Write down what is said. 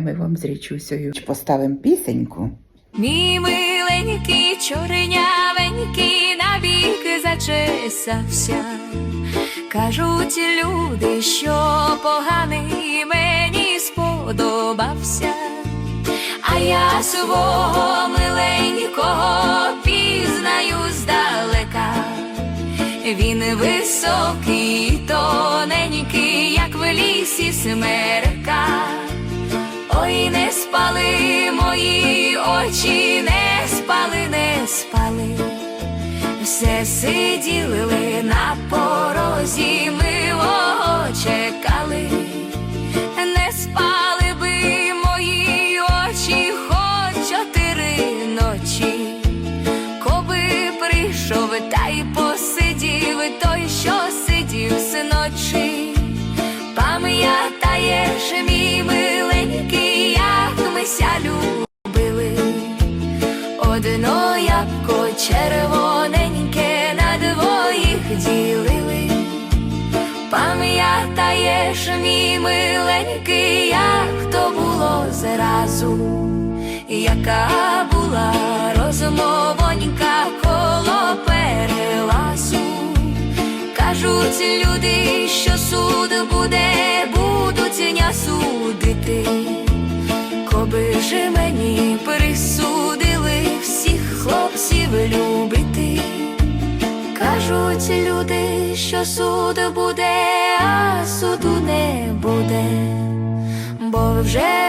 Ми вам з річусею поставимо пісеньку. Мій миленький чорнявенький набік зачесався. Кажуть люди, що поганий мені сподобався, а я свого миленького пізнаю здалека. Він високий, тоненький, як в лісі смерка. Ой, не спали мої очі, не спали, не спали. Все сиділи на порозі, милого чекали. Не спали би мої очі, хоч чотири ночі. Коби прийшов та й посидів той, що сидів сночі. Пам'ятаєш, мій Одно ябко червоненьке на двоїх ділили. Пам'ятаєш, мій миленький, як то було зразу, яка була розмовонька коло перелазу. Кажуть люди, що Кажуть люди, що суд буде, а суду не буде, бо вже